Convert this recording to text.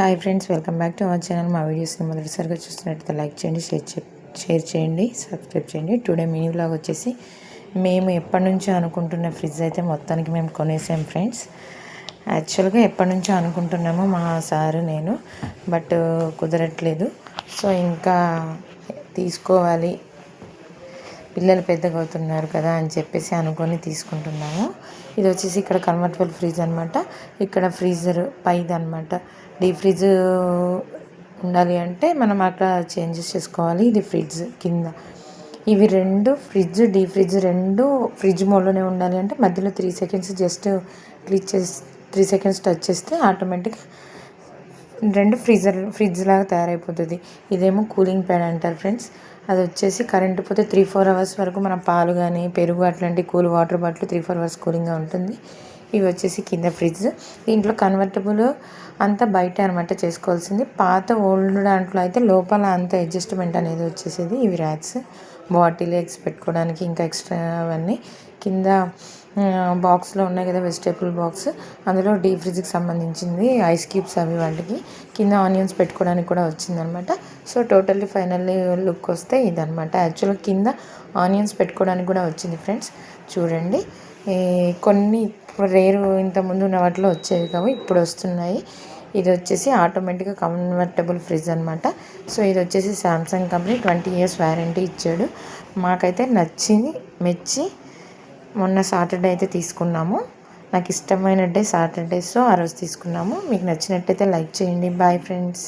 Hi friends welcome back to our channel. మా వీడియోస్ని మొదటిసారిగా చూస్తున్నట్టయితే లైక్ చేయండి షేర్ షేర్ చేయండి సబ్స్క్రైబ్ చేయండి. టుడే మినీ బ్లాగ్ వచ్చేసి మేము ఎప్పటి నుంచో అనుకుంటున్న ఫ్రిడ్జ్ అయితే మొత్తానికి మేము కొనేసాం ఫ్రెండ్స్. యాక్చువల్గా ఎప్పటి నుంచో అనుకుంటున్నాము మా సారు నేను బట్ కుదరట్లేదు. సో ఇంకా తీసుకోవాలి. పిల్లలు పెద్దగా అవుతున్నారు కదా అని చెప్పేసి అనుకొని తీసుకుంటున్నాము. ఇది వచ్చేసి ఇక్కడ కన్వర్టబుల్ ఫ్రిడ్జ్ అనమాట ఇక్కడ ఫ్రీజర్ పైది అనమాట డీప్ ఫ్రిడ్జ్ ఉండాలి అంటే మనం అక్కడ చేంజెస్ చేసుకోవాలి. ఇది ఫ్రిడ్జ్ కింద. ఇవి రెండు ఫ్రిడ్జ్ డీప్ ఫ్రిడ్జ్ రెండు ఫ్రిడ్జ్ మోడ్లోనే ఉండాలి అంటే మధ్యలో త్రీ సెకండ్స్ జస్ట్ క్లిక్ చేసి త్రీ సెకండ్స్ టచ్ చేస్తే ఆటోమేటిక్ రెండు ఫ్రీజర్ ఫ్రిడ్జ్ లాగా తయారైపోతుంది. ఇదేమో కూలింగ్ ప్యాడ్ అంటారు ఫ్రెండ్స్ అది వచ్చేసి కరెంటు పోతే త్రీ ఫోర్ అవర్స్ వరకు మనం పాలు కానీ పెరుగు అట్లాంటి cool water bottle three four hours కూలింగ్గా ఉంటుంది. ఇవి వచ్చేసి కింద ఫ్రిడ్జ్ దీంట్లో కన్వర్టబుల్ అంతా బయట అనమాట చేసుకోవాల్సింది. పాత ఓల్డ్ దాంట్లో అయితే లోపల అంత అడ్జస్ట్మెంట్ అనేది వచ్చేసేది ఇవి ర్యాక్స్ బాటిల్ ఎగ్స్ పెట్టుకోవడానికి ఇంకా ఎక్స్ట్రా అవన్నీ. కింద బాక్స్లో ఉన్నాయి కదా వెజిటేబుల్ బాక్స్. అందులో డీప్ ఫ్రిడ్జ్కి సంబంధించింది ఐస్ క్యూబ్స్ అవి వాటికి. కింద ఆనియన్స్ పెట్టుకోవడానికి కూడా వచ్చిందనమాట. సో టోటల్లీ ఫైనల్లీ లుక్ వస్తే ఇదనమాట. యాక్చువల్గా కింద ఆనియన్స్ పెట్టుకోవడానికి కూడా వచ్చింది ఫ్రెండ్స్. చూడండి. కొన్ని రేరు ఇంతకుముందు ఉన్న వాటిలో వచ్చేవి కావు ఇప్పుడు వస్తున్నాయి. ఇది వచ్చేసి ఆటోమేటిక్గా కన్వర్టబుల్ ఫ్రిడ్జ్ అనమాట సో ఇది వచ్చేసి Samsung company twenty years warranty ఇచ్చాడు. మాకైతే నచ్చింది మెచ్చి మొన్న సాటర్డే అయితే తీసుకున్నాము. నాకు ఇష్టమైన డే సాటర్డే సో ఆ రోజు తీసుకున్నాము. మీకు నచ్చినట్టయితే లైక్ చేయండి. Bye friends